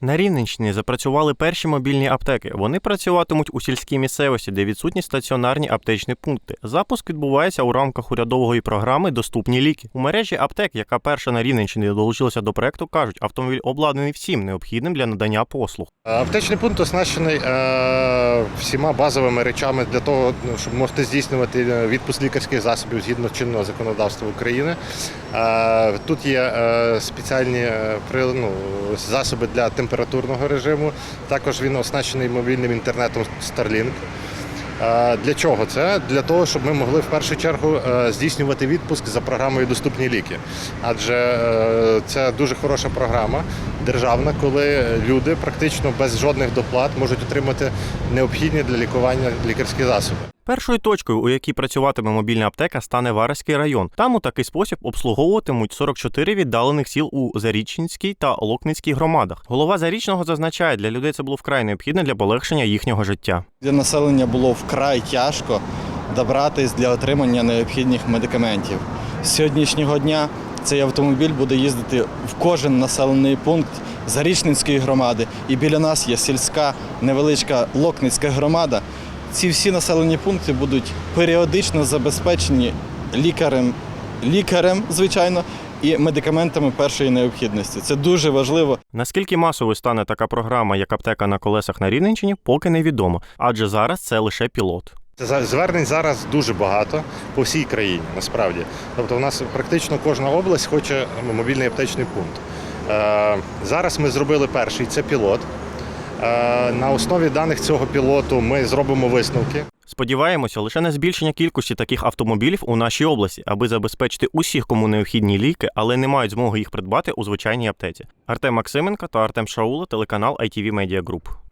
На Рівненщині запрацювали перші мобільні аптеки. Вони працюватимуть у сільській місцевості, де відсутні стаціонарні аптечні пункти. Запуск відбувається у рамках урядової програми Доступні ліки. У мережі аптек, яка перша на Рівненщині долучилася до проекту, кажуть, автомобіль обладнаний всім необхідним для надання послуг. Аптечний пункт оснащений е, всіма базовими речами для того, щоб могти здійснювати е, відпуск лікарських засобів згідно чинного законодавства України. Е, тут є е, спеціальні е, ну, засоби для температурного режиму. Також він оснащений мобільним інтернетом Starlink. Для чого це? Для того, щоб ми могли в першу чергу е, здійснювати відпуск за програмою Доступні ліки. Адже е, це дуже хороша програма державна, коли люди практично без жодних доплат можуть отримати необхідні для лікування лікарські засоби. Першою точкою, у якій працюватиме мобільна аптека, стане Вараський район. Там у такий спосіб обслуговуватимуть 44 віддалених сіл у Зарічненській та Локницькій громадах. Голова Зарічного зазначає, для людей це було вкрай необхідно для полегшення їхнього життя. Для населення було вкрай тяжко добратись для отримання необхідних медикаментів. З сьогоднішнього дня цей автомобіль буде їздити в кожен населений пункт Зарічненської громади. І біля нас є сільська невеличка Локницька громада. Ці всі населені пункти будуть періодично забезпечені лікарем, лікарем, звичайно, і медикаментами першої необхідності. Це дуже важливо. Наскільки масовою стане така програма, як аптека на колесах на Рівненщині, поки невідомо, адже зараз це лише пілот. За- Звернень зараз дуже багато по всій країні, насправді. Тобто, у нас практично кожна область хоче мобільний аптечний пункт. Е, Зараз ми зробили перший це пілот. Е, На основі даних цього пілоту ми зробимо висновки. Сподіваємося лише на збільшення кількості таких автомобілів у нашій області, аби забезпечити усіх, кому необхідні ліки, але не мають змоги їх придбати у звичайній аптеці. Артем Максименко та Артем Шаула, телеканал ITV Media Group.